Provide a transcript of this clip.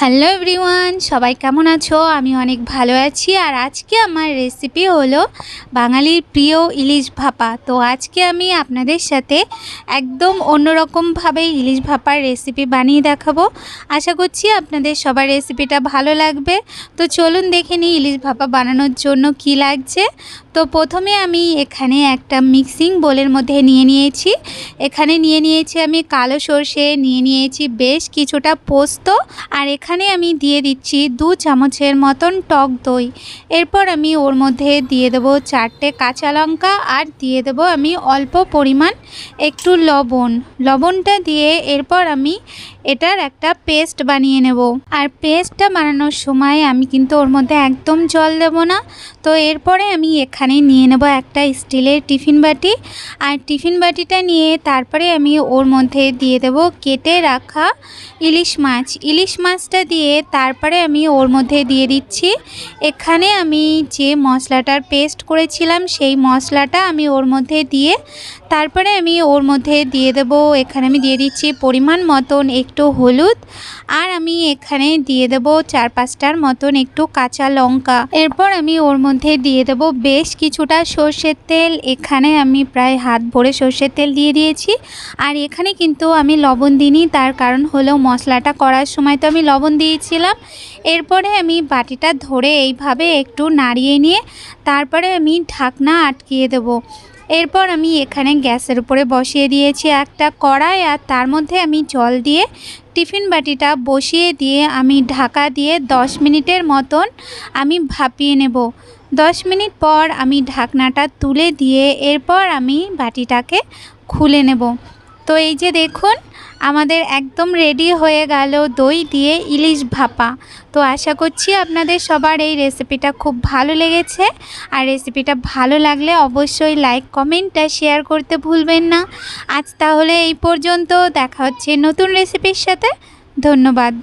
Hello everyone, সবাই কেমন আছো? আমি অনেক ভালো আছি। আর আজকে আমার রেসিপি হলো বাঙালির প্রিয় ইলিশ ভাপা। তো আজকে আমি আপনাদের সাথে একদম অন্যরকমভাবে ইলিশ ভাপার রেসিপি বানিয়ে দেখাবো। আশা করছি আপনাদের সবার রেসিপিটা ভালো লাগবে। তো চলুন দেখে নিই ইলিশ ভাপা বানানোর জন্য কি লাগছে। তো প্রথমে আমি এখানে একটা মিক্সিং বোলের মধ্যে নিয়ে নিয়েছি। এখানে নিয়ে নিয়েছি আমি কালো সর্ষে, নিয়ে নিয়েছি বেশ কিছুটা পোস্ত আর এখানে আমি দিয়ে দিচ্ছি দু চামচের মতন টক দই। এরপর আমি ওর মধ্যে দিয়ে দেবো চারটে কাঁচা লঙ্কা আর দিয়ে দেবো আমি অল্প পরিমাণ একটু লবণ। লবণটা দিয়ে এরপর আমি এটার একটা পেস্ট বানিয়ে নেব। আর পেস্টটা বানানোর সময় আমি কিন্তু ওর মধ্যে একদম জল দেব না। তো এরপরে আমি এখানে নিয়ে নেব একটা স্টিলের টিফিন বাটি। আর টিফিন বাটিটা নিয়ে তারপরে আমি ওর মধ্যে দিয়ে দেব কেটে রাখা ইলিশ মাছ। ইলিশ মাছটা দিয়ে তারপরে আমি ওর মধ্যে দিয়ে দিচ্ছি। এখানে আমি যে মশলাটার পেস্ট করেছিলাম সেই মশলাটা আমি ওর মধ্যে দিয়ে তারপরে আমি ওর মধ্যে দিয়ে দেব। এখানে আমি দিয়ে দিচ্ছি পরিমাণ মতন একটু হলুদ। আর আমি এখানে দিয়ে দেব চার পাঁচটার মতন একটু কাঁচা লঙ্কা। এরপর আমি ওর মধ্যে দিয়ে দেব বেশ কিছুটা সর্ষের তেল। এখানে আমি প্রায় হাত ভরে সর্ষের তেল দিয়ে দিয়েছি। আর এখানে কিন্তু আমি লবণ দিইনি, তার কারণ হলো মশলাটা করার সময় তো আমি লবণ দিয়েছিলাম। এরপরে আমি বাটিটা ধরে এইভাবে একটু নাড়িয়ে নিয়ে তারপরে আমি ঢাকনা আটকিয়ে দেবো। এরপর আমি এখানে গ্যাসের উপরে বসিয়ে দিয়েছি একটা কড়াই আর তার মধ্যে আমি জল দিয়ে টিফিন বাটিটা বসিয়ে দিয়ে আমি ঢাকা দিয়ে দশ মিনিটের মতন আমি ভাপিয়ে নেব। দশ মিনিট পর আমি ঢাকনাটা তুলে দিয়ে এরপর আমি বাটিটাকে খুলে নেব। তো এই যে দেখুন, আমাদের একদম রেডি হয়ে গেল দই দিয়ে ইলিশ ভাপা। তো আশা করছি আপনাদের সবার এই রেসিপিটা খুব ভালো লেগেছে। আর রেসিপিটা ভালো লাগলে অবশ্যই লাইক কমেন্ট আর শেয়ার করতে ভুলবেন না। আজ তাহলে এই পর্যন্ত দেখা হচ্ছে নতুন রেসিপির সাথে। ধন্যবাদ।